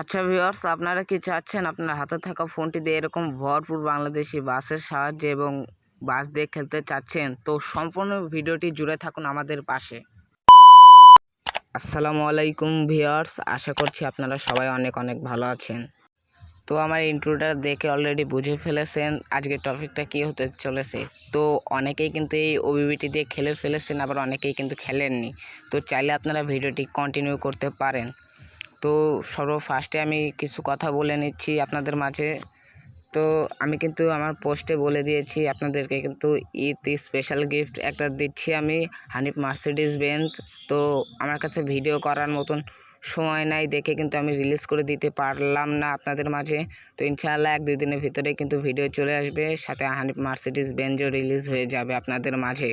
আচ্ছা ভিউয়ার্স আপনারা কি চাচ্ছেন আপনার হাতে থাকা ফোনটি দিয়ে এরকম ভরপুর বাংলাদেশি বাসের সাহায্যে এবং বাস দিয়ে খেলতে চাচ্ছেন? তো সম্পূর্ণ ভিডিওটি জুড়ে থাকুন আমাদের পাশে। আসসালামু আলাইকুম ভিউয়ার্স আশা করছি আপনারা সবাই অনেক অনেক ভালো আছেন। তো আমার ইন্ট্রোটা দেখে অলরেডি বুঝে ফেলেছেন আজকের টপিকটা কী হতে চলেছে। তো অনেকেই কিন্তু এই ওবিবিটি দিয়ে খেলে ফেলেছেন, আবার অনেকেই কিন্তু খেলেননি। তো চাইলে আপনারা ভিডিওটি কন্টিনিউ করতে পারেন। তো সর্ব ফার্স্টে আমি কিছু কথা বলে নিচ্ছি আপনাদের মাঝে। তো আমি কিন্তু আমার পোস্টে বলে দিয়েছি, আপনাদেরকে কিন্তু ঈদ স্পেশাল গিফট একটা দিচ্ছি আমি, হানিফ মার্সিডিস বেঞ্চ তো আমার কাছে ভিডিও করার মতন সময় নাই, দেখে কিন্তু আমি রিলিজ করে দিতে পারলাম না আপনাদের মাঝে। তো ইনশাআল্লাহ এক দুই দিনের ভিতরে কিন্তু ভিডিও চলে আসবে, সাথে হানিফ মার্সিডিস বেঞ্চও রিলিজ হয়ে যাবে আপনাদের মাঝে।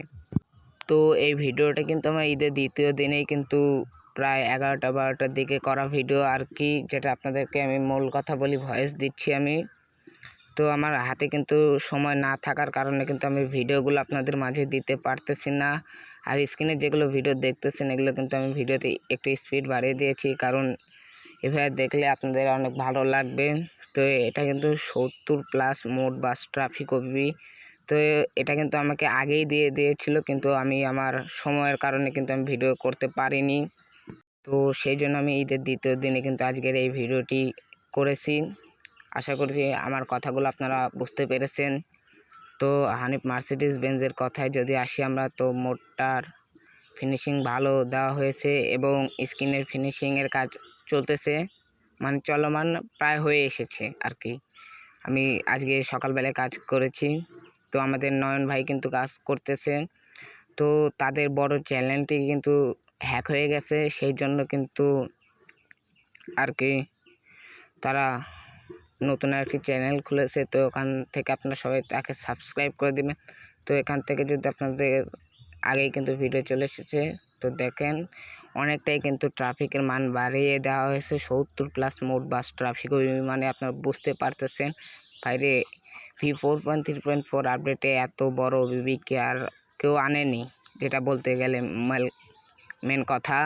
তো এই ভিডিওটা কিন্তু আমার ঈদের দ্বিতীয় দিনেই কিন্তু প্রায় এগারোটা বারোটার দিকে করা ভিডিও আর কি, যেটা আপনাদেরকে আমি মূল কথা বলি ভয়েস দিচ্ছি আমি। তো আমার হাতে কিন্তু সময় না থাকার কারণে কিন্তু আমি ভিডিওগুলো আপনাদের মাঝে দিতে পারতেছি না। আর স্ক্রিনে যেগুলো ভিডিও দেখতেছেন, এগুলো কিন্তু আমি ভিডিওতে একটু স্পিড বাড়িয়ে দিয়েছি, কারণ এভাবে দেখলে আপনাদের অনেক ভালো লাগবে। তো এটা কিন্তু সত্তর প্লাস মোট বাস ট্রাফিক ওবি তো এটা কিন্তু আমাকে আগেই দিয়ে দিয়েছিল, কিন্তু আমি আমার সময়ের কারণে কিন্তু আমি ভিডিও করতে পারিনি। তো সেই জন্য আমি ঈদের দ্বিতীয় দিনে কিন্তু আজকের এই ভিডিওটি করেছি। আশা করছি আমার কথাগুলো আপনারা বুঝতে পেরেছেন। তো হানিফ মার্সিডিস বেঞ্জের কথায় যদি আসি আমরা, তো মোটটার ফিনিশিং ভালো দেওয়া হয়েছে এবং স্ক্রিনের ফিনিশিংয়ের কাজ চলতেছে। মানে চলমান প্রায় হয়ে এসেছে আর কি আমি আজকে সকালবেলায় কাজ করেছি। তো আমাদের নয়ন ভাই কিন্তু কাজ করতেছে। তো তাদের বড় চ্যানেলটি কিন্তু হ্যাক হয়ে গেছে, সেই জন্য কিন্তু আর কি তারা নতুন আর কি চ্যানেল খুলেছে। তো ওখান থেকে আপনারা সবাই তাকে সাবস্ক্রাইব করে দেবেন। তো এখান থেকে যদি আপনাদের আগেই কিন্তু ভিডিও চলে এসেছে, তো দেখেন অনেকটাই কিন্তু ট্রাফিকের মান বাড়িয়ে দেওয়া হয়েছে। সত্তর প্লাস মোট বাস ট্রাফিক মানে আপনারা বুঝতে পারতেছেন। বাইরে V four point three point four আপডেটে এত বড় বিবিকে আর কেউ আনেনি, যেটা বলতে গেলে মেন কথা।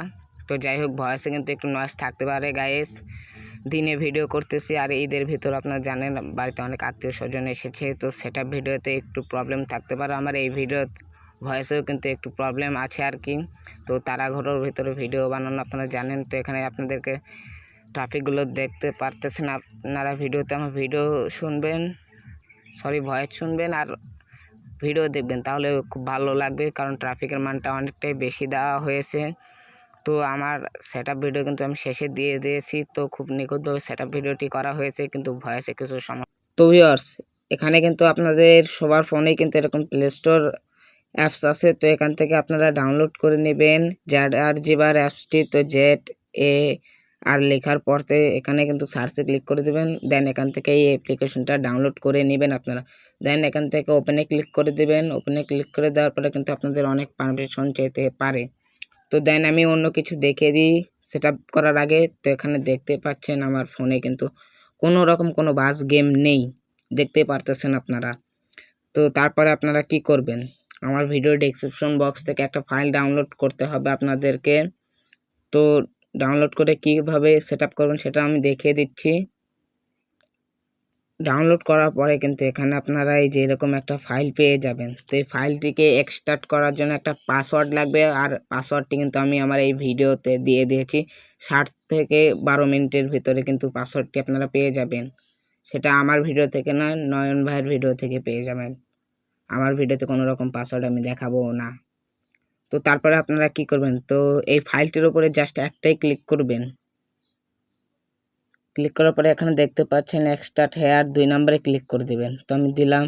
তো যাই হোক, ভয়েসে কিন্তু একটু নয়েস থাকতে পারে গায়েস দিনে ভিডিও করতেছি আর ঈদের ভিতর আপনারা জানেন, বাড়িতে অনেক আত্মীয় স্বজন এসেছে, তো সেটা ভিডিওতে একটু প্রবলেম থাকতে পারে। আমার এই ভিডিও ভয়েসেও কিন্তু একটু প্রবলেম আছে আর কি। তো তারা ঘরের ভিতরে ভিডিও বানানো আপনারা জানেন, তো এখানে আপনাদেরকে ট্রাফিকগুলো দেখতে পারতেছেন আপনারা। ভিডিওতে আমার ভিডিও শুনবেন সরি ভয়েস শুনবেন আর ভিডিও দেখবেন, তাহলে খুব ভালো লাগবে। কারণ ট্রাফিকের মানটা অনেকটাই বেশি দেওয়া হয়েছে। তো আমার সেট ভিডিও কিন্তু আমি শেষে দিয়ে দিয়েছি। তো খুব নিখুঁতভাবে সেট ভিডিওটি করা হয়েছে, কিন্তু ভয়েসে কিছু সমস্যা। তো ভিওর্স এখানে কিন্তু আপনাদের সবার ফোনেই কিন্তু এরকম প্লে স্টোর অ্যাপস আছে। তো এখান থেকে আপনারা ডাউনলোড করে নেবেন। জ্যাড আর জিবার অ্যাপসটি তো জেড এ আর লেখার পরতে এখানে কিন্তু সার্চে ক্লিক করে দেবেন। দেন এখান থেকে এই অ্যাপ্লিকেশনটা ডাউনলোড করে নেবেন আপনারা। দেন এখান থেকে ওপেনে ক্লিক করে দেবেন। ওপেনে ক্লিক করে দেওয়ার পরে কিন্তু আপনাদের অনেক পারমিশন চাইতে পারে। তো দেন আমি অন্য কিছু দেখে দিই। সেট করার আগে তো এখানে দেখতে পাচ্ছেন আমার ফোনে কিন্তু কোনো রকম কোনো বাস গেম নেই। দেখতে পারতেছেন আপনারা। তো তারপরে আপনারা কি করবেন? আমার ভিডিও ডিসক্রিপশন বক্স থেকে একটা ফাইল ডাউনলোড করতে হবে আপনাদেরকে। তো ডাউনলোড করে কীভাবে সেট করবেন সেটা আমি দেখিয়ে দিচ্ছি। ডাউনলোড করার পরে কিন্তু এখানে আপনারা এই যে একটা ফাইল পেয়ে যাবেন। তো এই ফাইলটিকে এক্সট্রাক্ট করার জন্য একটা পাসওয়ার্ড লাগবে আর পাসওয়ার্ডটি কিন্তু আমি আমার এই ভিডিওতে দিয়ে দিয়েছি। ষাট থেকে বারো মিনিটের ভিতরে কিন্তু পাসওয়ার্ডটি আপনারা পেয়ে যাবেন। সেটা আমার ভিডিও থেকে নয় নয়ন ভাইয়ের ভিডিও থেকে পেয়ে যাবেন। আমার ভিডিওতে কোনো রকম পাসওয়ার্ড আমি দেখাবো না। তো তারপরে আপনারা কি করবেন? তো এই ফাইলটির উপরে জাস্ট একটাই ক্লিক করবেন। ক্লিক করার পরে এখানে দেখতে পাচ্ছেন এক্সট্রাট হেয়ার দুই নম্বরে ক্লিক করে দেবেন। তো আমি দিলাম।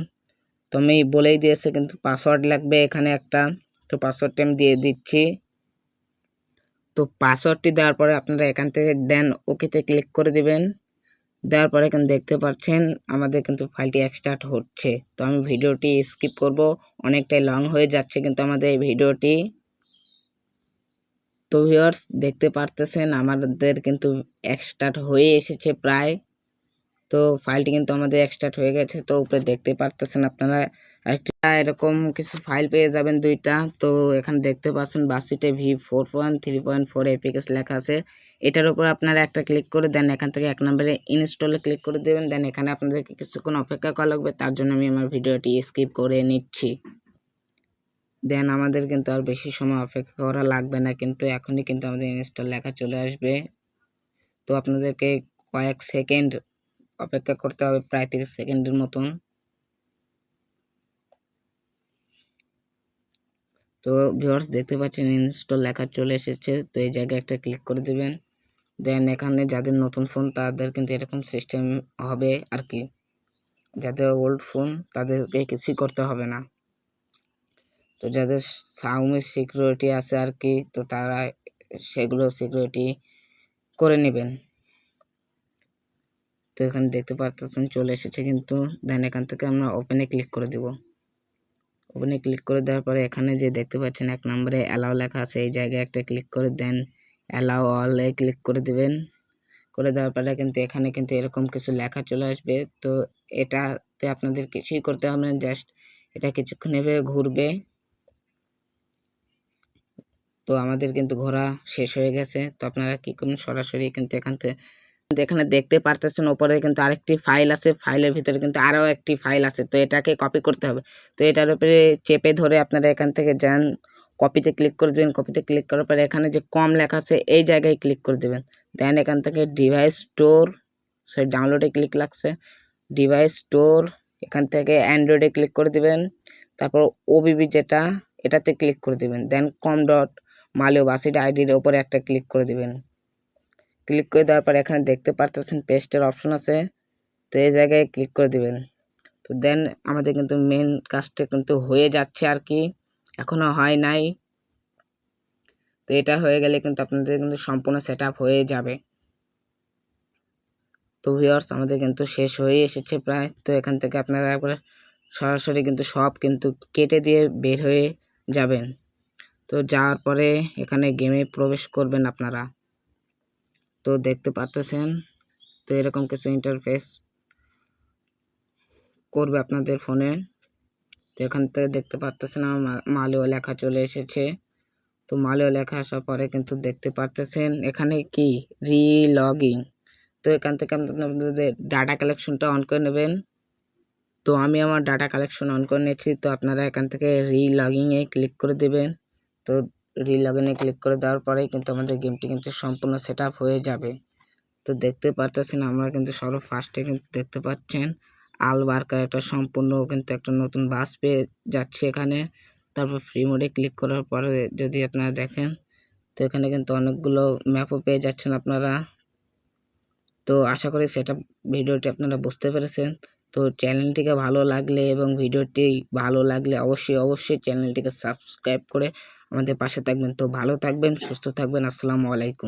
তো আমি বলেই দিয়েছে কিন্তু পাসওয়ার্ড লাগবে এখানে একটা। তো পাসওয়ার্ডটি আমি দিয়ে দিচ্ছি। তো পাসওয়ার্ডটি দেওয়ার পরে আপনারা এখান থেকে দেন ওকেতে ক্লিক করে দিবেন। দেওয়ার পরে এখানে দেখতে পাচ্ছেন আমাদের কিন্তু ফাইলটি এক্সট্রাক্ট হচ্ছে। তো আমি ভিডিওটি স্কিপ করব, অনেকটাই লং হয়ে যাচ্ছে কিন্তু আমাদের এই ভিডিওটি। তো ভিউয়ার্স, দেখতে পারতেছেন আমাদের কিন্তু এক্সট্রাক্ট হয়ে এসেছে প্রায়। তো ফাইলটি কিন্তু আমাদের এক্সট্রাক্ট হয়ে গেছে। তো উপরে দেখতে পারতেছেন আপনারা একটা এরকম কিছু ফাইল পেয়ে যাবেন দুইটা। তো এখানে দেখতে পাচ্ছেন বাসিটে V four point three point four এপিকেস লেখা আছে। এটার উপর আপনারা একটা ক্লিক করে দেন, এখান থেকে এক নম্বরে ইনস্টলে ক্লিক করে দেবেন, দেন এখানে আপনাদেরকে কিছুক্ষণ অপেক্ষা করা লাগবে, তার জন্য আমি আমার ভিডিওটি স্কিপ করে নিচ্ছি। দেন আমাদের কিন্তু আর বেশি সময় অপেক্ষা করা লাগবে না, কিন্তু এখনই কিন্তু আমাদের ইনস্টল লেখা চলে আসবে। তো আপনাদেরকে কয়েক সেকেন্ড অপেক্ষা করতে হবে, প্রায় তিরিশ সেকেন্ডের মতন। তো ভিউয়ার্স দেখতে পাচ্ছেন ইনস্টল লেখা চলে এসেছে, তো এই জায়গায় একটা ক্লিক করে দিবেন। দেন এখানে যাদের নতুন ফোন তাদের কিন্তু এরকম সিস্টেম হবে আর কি। যাদের ওল্ড ফোন তাদেরকে কিছুই করতে হবে না। তো যাদের সাউমি সিকিউরিটি আছে আর কি, তো তারা সেগুলো সিকিউরিটি করে নেবেন। তো এখানে দেখতে পারতেছেন, চলে এসেছে কিন্তু। দেন এখান থেকে আমরা ওপেনে ক্লিক করে দেব। ওপেনে ক্লিক করে দেওয়ার পরে এখানে যে দেখতে পাচ্ছেন, এক নম্বরে অ্যালাও লেখা আছে, এই জায়গায় একটা ক্লিক করে দেন। অ্যালাও অলে ক্লিক করে দেবেন। করে দেওয়ার পরে কিন্তু এখানে কিন্তু এরকম কিছু লেখা চলে আসবে। তো এটাতে আপনাদের কিছুই করতে হবে না জাস্ট এটা কিছুক্ষণ এভাবে ঘুরবে। তো আমাদের কিন্তু ঘোরা শেষ হয়ে গেছে। তো আপনারা কী করুন, সরাসরি কিন্তু এখান থেকে এখানে দেখতে পারতেছেন, ওপরে কিন্তু আরেকটি ফাইল আছে। ফাইলের ভিতরে কিন্তু আরও একটি ফাইল আছে। তো এটাকে কপি করতে হবে। তো এটার উপরে চেপে ধরে আপনারা এখান থেকে যান। কপিতে ক্লিক করে দেবেন কপিতে ক্লিক করার পরে এখানে যে কম লেখা আছে, এই জায়গায় ক্লিক করে দেবেন। দেন এখান থেকে ডিভাইস স্টোর সেই ডাউনলোডে ক্লিক লাগছে। ডিভাইস স্টোর এখান থেকে অ্যান্ড্রয়েডে ক্লিক করে দেবেন। তারপর ওবিবি যেটা, এটাতে ক্লিক করে দেবেন। দেন কম ডট মালিও বাসিড আইডির ওপরে একটা ক্লিক করে দেবেন। ক্লিক করে দেওয়ার পর এখানে দেখতে পারতেছেন পেস্টের অপশন আছে, তো এই জায়গায় ক্লিক করে দেবেন। তো দেন আমাদের কিন্তু মেন কাজটা কিন্তু হয়ে যাচ্ছে আর কি। এখনও হয় নাই। তো এটা হয়ে গেলে কিন্তু আপনাদের কিন্তু সম্পূর্ণ সেট হয়ে যাবে। তো ভিওর্স আমাদের কিন্তু শেষ হয়ে এসেছে প্রায়। তো এখান থেকে আপনারা একবার সরাসরি কিন্তু সব কিন্তু কেটে দিয়ে বের হয়ে যাবেন। তো যাওয়ার পরে এখানে গেমে প্রবেশ করবেন আপনারা। তো দেখতে পাচ্তেছেন তো এরকম কিছু ইন্টারফেস করবে আপনাদের ফোনে তো এখান থেকে দেখতে পাচ্তেছেন আমার মালিও লেখা চলে এসেছে। তো মালিও লেখা আসার পরে কিন্তু দেখতে পারতেছেন এখানে কি? রি লগিং তো এখান থেকে আপনাদের ডাটা কালেকশনটা অন করে নেবেন। তো আমি আমার ডাটা কালেকশন অন করে নিয়েছি। তো আপনারা এখান থেকে রি লগিংয়ে ক্লিক করে দেবেন। তো রি লগিনে ক্লিক করে দেওয়ার পরেই কিন্তু আমাদের গেমটি কিন্তু সম্পূর্ণ সেট হয়ে যাবে। তো দেখতে পারতেছেন আমরা কিন্তু সর্ব ফার্স্টে কিন্তু দেখতে পাচ্ছেন। আল বার্কার একটা সম্পূর্ণ কিন্তু একটা নতুন বাস পেয়ে যাচ্ছে এখানে। তারপর ফ্রি মোডে ক্লিক করার পরে যদি আপনারা দেখেন, তো এখানে কিন্তু অনেকগুলো ম্যাপও পেয়ে যাচ্ছেন আপনারা। তো আশা করি সেটা ভিডিওটি আপনারা বুঝতে পেরেছেন। তো চ্যানেলটিকে ভালো লাগলে এবং ভিডিওটি ভালো লাগলে অবশ্যই অবশ্যই চ্যানেলটিকে সাবস্ক্রাইব করে আমাদের পাশে থাকবেন। তো ভালো থাকবেন, সুস্থ থাকবেন। আসসালামু আলাইকুম।